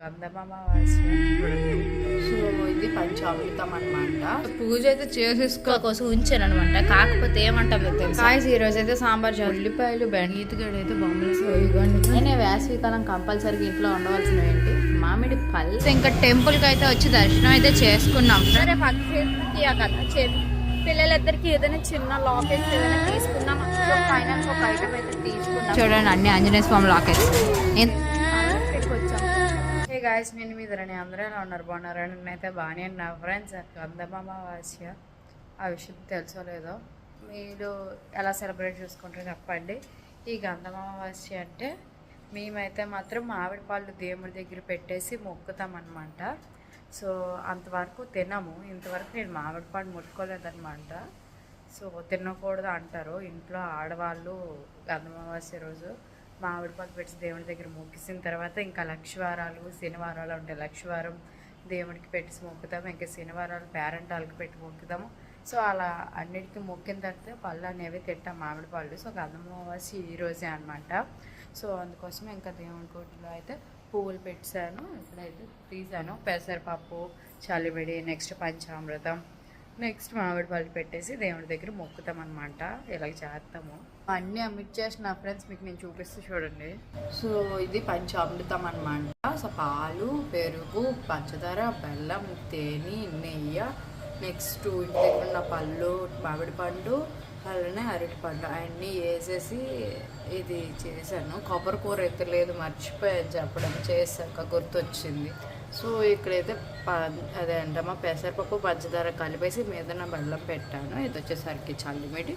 గంధమావాస్య so ఇది పంచామృతం అనమాట పూజ అయితే చేసేసుకో. కోసం ఉంచాను అనమాట కాకపోతే తెలుసా? కాయస్ ఈ రోజు అయితే సాంబార్ చేయాలి ఉల్లిపాయలు బెండీతిగడ అయితే బొమ్మలు ఇవ్వండి. నేనే వేసవికాలం కంపల్సరీగా ఇంట్లో ఉండవలసినవి ఏంటి? మామిడి పళ్ళు. ఇంకా టెంపుల్కి అయితే వచ్చి దర్శనం అయితే చేసుకున్నాం. సరే కదా. పిల్లలిద్దరికి ఏదైనా చిన్న లాకెట్స్ ఏదైనా తీసుకుందాం సో ఫైనాన్స్ ఒక ఐటమ్ అయితే తీసుకుందాం. చూడండి అన్ని ఆంజనేయ స్వామి లాకెట్స్. గాయస్ నేను మీ ధరణి అందరూ ఎలా ఉన్నారు? బాగున్నారు? నేనైతే బాగానే నా ఫ్రెండ్స్ గంధమావాస్య ఆ విషయం తెలుసో లేదో మీరు ఎలా సెలబ్రేట్ చేసుకుంటారో చెప్పండి. ఈ గంధమావాస్య అంటే మేమైతే మాత్రం మామిడి పళ్ళు దేవుడి దగ్గర పెట్టేసి మొక్కుతాం అనమాట సో అంతవరకు తినము. ఇంతవరకు నేను మామిడి పండు ముట్టుకోలేదన్నమాట. సో తినకూడదు అంటారు. ఇంట్లో ఆడవాళ్ళు గంధమావాస్య రోజు. మామిడి పెట్టి దేవుడి దగ్గర మొక్కిసిన తర్వాత ఇంకా లక్షవారాలు శనివారాలు ఉంటాయి లక్షవారం దేవుడికి పెట్టి మొక్కుతాము. ఇంకా శనివారాలు పేరెంటాలకు పెట్టి మొక్కుతాము. సో అలా అన్నిటికీ మొక్కిన తర్వాత పళ్ళు అనేవి తింటాం మామిడి పళ్ళు. సో గంధమవాసి ఈ రోజే అనమాట సో అందుకోసం ఇంకా దేవుడి కోటిలో అయితే పువ్వులు పెట్టాను. ఇప్పుడైతే తీసాను. పెసరపప్పు చలివిడి నెక్స్ట్ పంచామృతం. నెక్స్ట్ మామిడి పళ్ళు పెట్టేసి దేవుడి దగ్గర మొక్కుతాం అనమాట ఇలా చేస్తాము. అన్నీ అమిట్ చేసిన ఫ్రెండ్స్ మీకు నేను చూపిస్తూ చూడండి. సో ఇది పంచామృతం అనమాట సో పాలు పెరుగు పంచదార బెల్లం తేనె నెయ్యి నెక్స్ట్ ఇంటి దగ్గర ఉన్న పళ్ళు మామిడి పండు అలానే అరటి పండు అవన్నీ వేసేసి ఇది చేశాను. కొబ్బరి కూర అయితే లేదు మర్చిపోయాను చెప్పడం చేశాక గుర్తొచ్చింది. సో ఇక్కడైతే ప అదే అంటమ్మా పెసరపప్పు పంచదార కలిపేసి మీదన బెల్లం పెట్టాను. ఇది వచ్చేసరికి చల్లిమిడి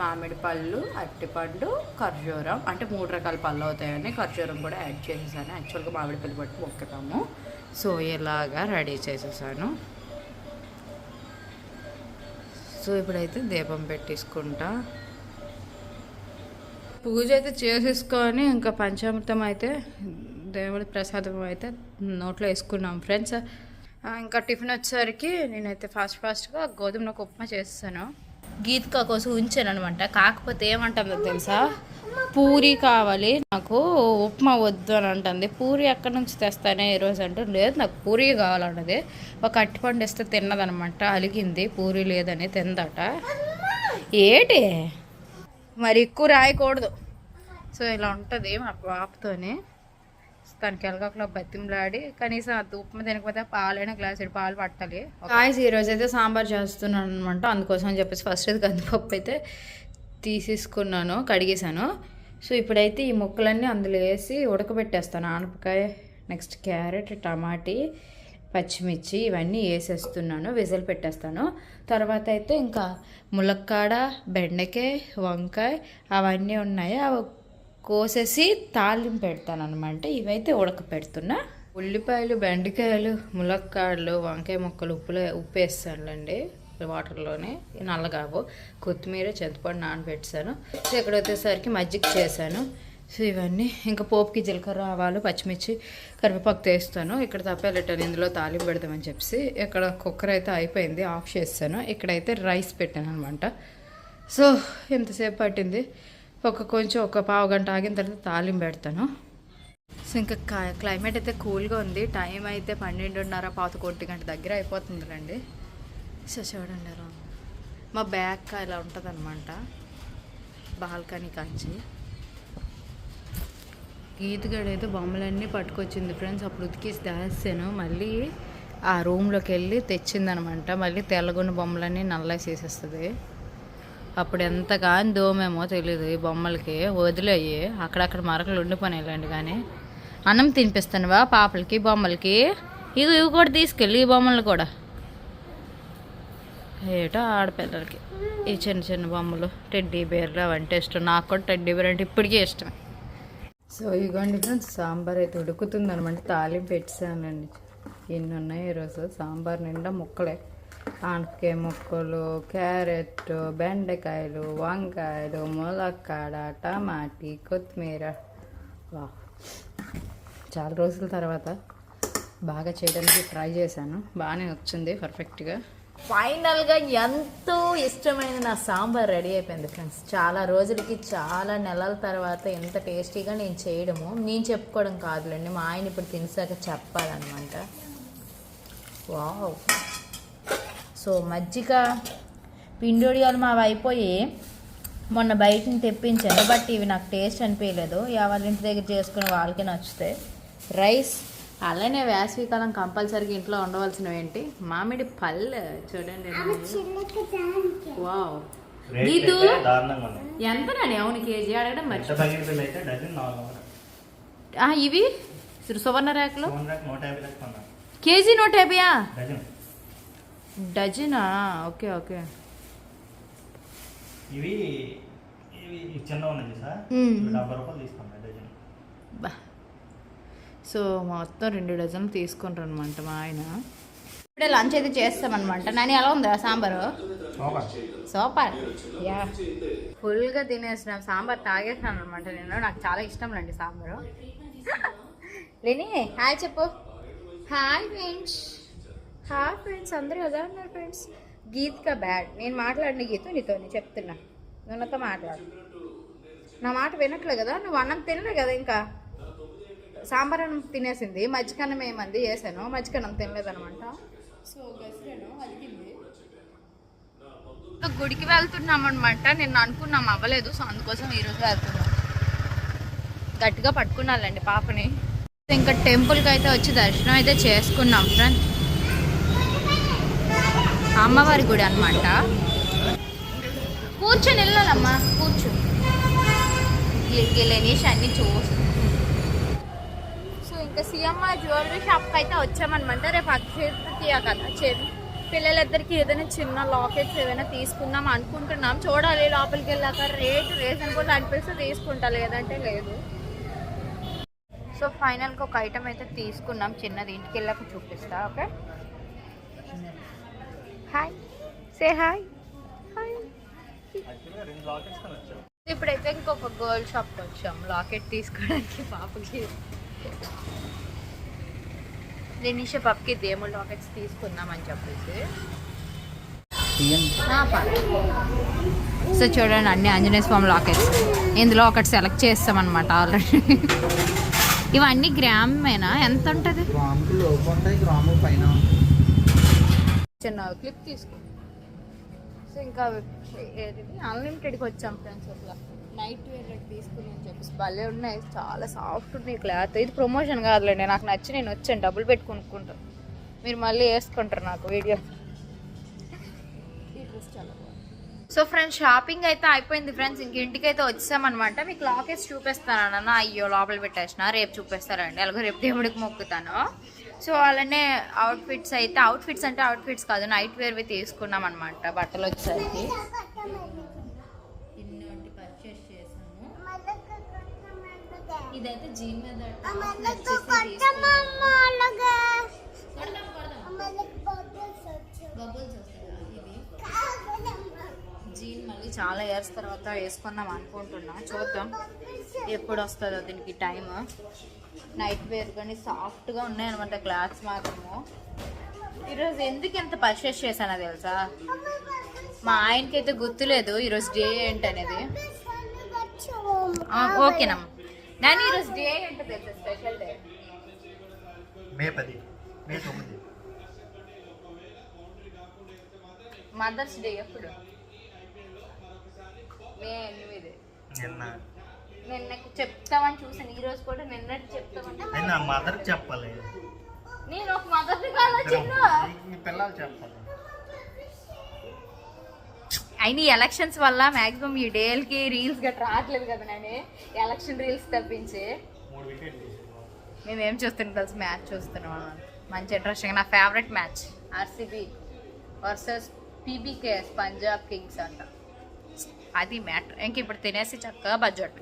మామిడి పళ్ళు అరటిపండు ఖర్జూరం. అంటే మూడు రకాల పళ్ళు అవుతాయని ఖర్జూరం కూడా యాడ్ చేసేసాను. యాక్చువల్గా మామిడి పళ్ళు పట్టు మొక్కుతాము సో ఇలాగా రెడీ చేసేసాను. సో ఇప్పుడైతే దీపం పెట్టేసుకుంటా. పూజ అయితే చేసేసుకొని ఇంకా పంచామృతం అయితే దేవుడి ప్రసాదం అయితే నోట్లో వేసుకున్నాం ఫ్రెండ్స్. ఇంకా టిఫిన్ వచ్చేసరికి నేనైతే ఫాస్ట్ ఫాస్ట్గా గోధుమ నూక ఉప్మా చేస్తాను. గీత్కా కోసం ఉంచాను అనమాట కాకపోతే ఏమంటుందో తెలుసా? పూరి కావాలి. నాకు ఉప్మా వద్దు అని అంటుంది. పూరి ఎక్కడి నుంచి తెస్తానే ఈరోజు అంటూ లేదు నాకు పూరి కావాలన్నది. ఒక అట్టిపండు ఇస్తే తిన్నదనమాట అలిగింది. పూరి లేదని తిందట. ఏటి? మరి ఎక్కువ రాయకూడదు. సో ఇలా ఉంటుంది మా పాపతోని. తనకి ఎలగొకలో బతిమలాడి కనీసం అది ఉప్మా తినకపోతే పాలైనా గ్లాస్ పాలు పట్టాలి. కాయస్ ఈరోజు అయితే సాంబార్ చేస్తున్నాను అనమాట అందుకోసం చెప్పేసి ఫస్ట్ అయితే కందిపప్పు అయితే తీసేసుకున్నాను కడిగేసాను సో ఇప్పుడైతే ఈ ముక్కలన్నీ అందులో వేసి ఉడకబెట్టేస్తాను. ఆనపకాయ నెక్స్ట్ క్యారెట్ టమాటీ పచ్చిమిర్చి ఇవన్నీ వేసేస్తున్నాను విజిల్ పెట్టేస్తాను. తర్వాత అయితే ఇంకా ములక్కాడ బెండకాయ వంకాయ అవన్నీ ఉన్నాయి. అవి కోసేసి తాలింపు పెడతాను అనమాట ఇవైతే ఉడకపెడుతున్నా. ఉల్లిపాయలు బెండకాయలు ములక్కాడలు వంకాయ ముక్కలు ఉప్పులో ఉప్పు వేస్తానులేండి వాటర్లోనే. నల్లగావు కొత్తిమీర చింతపండు నానబెట్టాను. సో ఇక్కడ వచ్చేసరికి మజ్జిగ చేశాను. సో ఇవన్నీ. ఇంకా పోపుకి జీలకర్ర ఆవాలు పచ్చిమిర్చి కరివేపాకు తీస్తాను. ఇక్కడ తప్పేలెట్టాను ఇందులో తాలింపు పెడదామని చెప్పి ఇక్కడ కుక్కర్ అయితే అయిపోయింది ఆఫ్ చేస్తాను. ఇక్కడైతే రైస్ పెట్టాను అనమాట సో ఎంతసేపు పట్టింది. ఒక కొంచెం ఒక పావు గంట ఆగిన తర్వాత తాలింపు పెడతాను. సో ఇంకా క్లైమేట్ అయితే కూల్గా ఉంది. టైం అయితే పన్నెండున్నర పాత గంట దగ్గర అయిపోతుంది రండి సో చూడండి రా. మా బ్యాగ్ ఇలా ఉంటుంది అనమాట బాల్కనీ కాంచి గీతగడ అయితే బొమ్మలన్నీ పట్టుకొచ్చింది ఫ్రెండ్స్. అప్పుడు ఉతికేసి దాస్తాను మళ్ళీ ఆ రూమ్లోకి వెళ్ళి తెచ్చిందనమాట మళ్ళీ తెల్లగొన్న బొమ్మలన్నీ నల్లేసేసేస్తుంది అప్పుడు ఎంత కాని దోమేమో తెలియదు ఈ బొమ్మలకి. వదిలేయి. అక్కడక్కడ మరకలు ఉండిపోయినాయిలేండి కానీ అన్నం తినిపిస్తానువా పాపలకి బొమ్మలకి. ఇవి ఇవి కూడా తీసుకెళ్ళి ఈ బొమ్మలు కూడా. ఏటో ఆడపిల్లలకి. ఈ చిన్న చిన్న బొమ్మలు టెడ్డీ బేర్లు అవంటే ఇష్టం. నాకు కూడా టెడ్డీ బేర్ అంటే ఇప్పటికీ ఇష్టమే సో ఇగోండి ఫ్రెండ్స్ సాంబార్ అయితే ఉడుకుతుంది అనమాట తాలింపు పెట్టానండి ఎన్ని ఉన్నాయి ఈరోజు? సాంబార్ నిండా ముక్కలే. ఆనపకాయ ముక్కలు క్యారెట్ బెండకాయలు వంకాయలు ములక్కాడ టమాటీ కొత్తిమీర. వా. చాలా రోజుల తర్వాత బాగా చేయడానికి ట్రై చేశాను. బాగానే వచ్చింది పర్ఫెక్ట్గా. ఫైనల్గా ఎంతో ఇష్టమైన నా సాంబార్ రెడీ అయిపోయింది ఫ్రెండ్స్. చాలా రోజులకి చాలా నెలల తర్వాత ఎంత టేస్టీగా నేను చేయడము నేను చెప్పుకోవడం కాదులేండి. మా ఆయన ఇప్పుడు తినసాక చెప్పాలన్నమాట. వావ్. సో మజ్జిగ పిండొడియాలు మావి అయిపోయి మొన్న బయట నుంచి తెప్పించాను బట్ ఇవి నాకు టేస్ట్ అనిపించలేదు. వాళ్ళ ఇంటి దగ్గర చేసుకుని వాళ్ళకి నచ్చుతాయి రైస్ అలానే వేసవికాలం కంపల్సరీగా ఇంట్లో ఉండవలసినవి ఏంటి? మామిడి పళ్ళు చూడండి. వావ్. గీతు ఉన్నాయి. ఎంతనండి అవును కేజీ అడగడం మరి. ఎంత పగిలి బిల్ అయితే డజన్ నాలుగు వందలు. ఆ, ఇవి? సువర్ణ రేఖలు కేజీ నూట యాభైయా? డజన్? Okay okay. ఇవి ఇవి చిన్న ఉన్నది సార్ డెబ్బై రూపాయలు డజన్. బా. సో మొత్తం రెండు డజన్లు తీసుకుంటారు అనమాట మా ఆయన. ఇప్పుడే లంచ్ అయితే చేస్తామన్నమాట. నాని ఎలా ఉందా సాంబారు? సూపర్. యా. ఫుల్గా తినేసిన. సాంబార్ తాగేసినాను అనమాట నేను. నాకు చాలా ఇష్టం అండి సాంబారు. లేని హాయ్ చెప్పు. Hi friends. హాయ్ ఫ్రెండ్స్ అందరూ ఎలా ఉన్నారు ఫ్రెండ్స్? గీత్కా బ్యాడ్. నేను మాట్లాడిన గీత నీతో నేను చెప్తున్నా. నువ్వు నాతో మాట్లాడు. నా మాట వినట్లే కదా? నువ్వు అన్నం తినలే కదా ఇంకా? సాంబార్ అన్నం తినేసింది. మజ్జిగన్నం ఏమంది? వేసాను మజ్జిగన్నం తినలేదనమాట. సో గసిరాను అలిగింది. గుడికి వెళ్తున్నాం అనమాట నేను అనుకున్నాం అవ్వలేదు. సో అందుకోసం ఈరోజు వెళ్తున్నాం. గట్టిగా పట్టుకున్నాలండి పాపని. ఇంకా టెంపుల్కి అయితే వచ్చి దర్శనం అయితే చేసుకున్నాం ఫ్రెండ్. అమ్మవారి గుడి అనమాట కూర్చొని వెళ్ళాలమ్మా కూర్చో. గిల్లెనీష్ అన్ని చూసి సో ఇంకా సిఎంఆర్ జ్యువెలరీ షాప్కి అయితే వచ్చామనమాట రేపు అక్షయ తృతీయ కదా చేతి పిల్లలిద్దరికి ఏదైనా చిన్న లాకెట్స్ ఏదైనా తీసుకుందాం అనుకుంటున్నాం. చూడాలి లోపలికి వెళ్ళాక రేటు రీజనబుల్ అనిపిస్తే తీసుకుంటా లేదంటే లేదు. సో ఫైనల్గా ఒక ఐటమ్ అయితే తీసుకున్నాం. చిన్నది ఇంటికి వెళ్ళాక చూపిస్తా okay? Hi say hi hi ఇప్పుడైతే ఇంకొక గర్ల్ షాప్కి వచ్చాం. లాకెట్ తీసుకోవడానికి పాపకి. లెనిషా పాపకి దేముడు లాకెట్స్ తీసుకుందామని చెప్పేసి. సో చూడండి అన్ని ఆంజనేయ స్వామి లాకెట్స్. ఇందులో ఒకటి సెలెక్ట్ చేస్తామన్నమాట ఆల్రెడీ. ఇవన్నీ గ్రామేనా ఎంత ఉంటుంది? చిన్న క్లిప్ తీసుకో. సో ఇంకా ఏది? అన్లిమిటెడ్కి వచ్చాం ఫ్రెండ్స్ అట్లా. నైట్ వేర్ తీసుకుని అని చెప్పేసి. భలే ఉన్నాయి. చాలా సాఫ్ట్ ఉన్నాయి క్లాత్ ఇది ప్రమోషన్ కాదులేండి. నాకు నచ్చి నేను వచ్చాను. డబ్బులు పెట్టి కొనుక్కుంటాను మీరు మళ్ళీ వేసుకుంటారు నాకు వీడియో సో ఫ్రెండ్స్ షాపింగ్ అయితే అయిపోయింది ఫ్రెండ్స్ ఇంక ఇంటికి అయితే వచ్చామన్నమాట. మీకు లాకెట్స్ చూపిస్తాను అన్న అయ్యో లోపల పెట్టేసిన. రేపు చూపిస్తారండి. అలాగే రేపు దేవుడికి మొక్కుతాను. సో అలానే అవుట్ఫిట్స్ అయితే అవుట్ఫిట్స్ అంటే అవుట్ఫిట్స్ కాదు నైట్ వేర్వి తీసుకున్నాం అనమాట బట్టలు వచ్చేసరికి. ఇన్నోటి పర్చేస్ చేసాము ఇదైతే జీన్ మీద జీన్ మళ్ళీ చాలా ఇయర్స్ తర్వాత వేసుకుందాం అనుకుంటున్నా. చూద్దాం. ఎప్పుడు వస్తుందో దీనికి టైం నైట్ వేర్ కానీ సాఫ్ట్గా ఉన్నాయన్నమాట క్లాత్స్ మాత్రము. ఈరోజు ఎందుకు ఎంత పర్చేస్ చేశానో తెలుసా? మా ఆయనకి అయితే గుర్తులేదు ఈరోజు డే ఏంటనేది. ఆ, ఓకేనమ్మా నేను ఈరోజు డే ఏంటో తెలుసా? స్పెషల్ డే మే పది. మే తొమ్మిది. మదర్స్ డే ఎప్పుడు? మే ఎనిమిది. నిన్న. నిన్న చెప్తామని చూసాను. ఈ రోజు కూడా నిన్నటి చెప్తామని నేను నా మదర్కి చెప్పాలి నేను ఒక మదర్ని కాదా చిన్న. మీ పిల్లలు చెప్పాలి అయిన ఎలక్షన్స్ వల్ల మాక్సిమం ఈ డేలకి రీల్స్ గట్రా రావట్లేదు కదా నేను ఎలక్షన్ రీల్స్ తప్పించి. మేము ఏం చూస్తున్నాం తెలుసు? మ్యాచ్ చూస్తున్నాం. మంచి ఇంట్రెస్టింగ్ నా favourite match. RCB versus PBKS Punjab Kings అంట. అది మ్యాటర్. ఇంక ఇప్పుడు తినేసి చక్కగా బడ్జెట్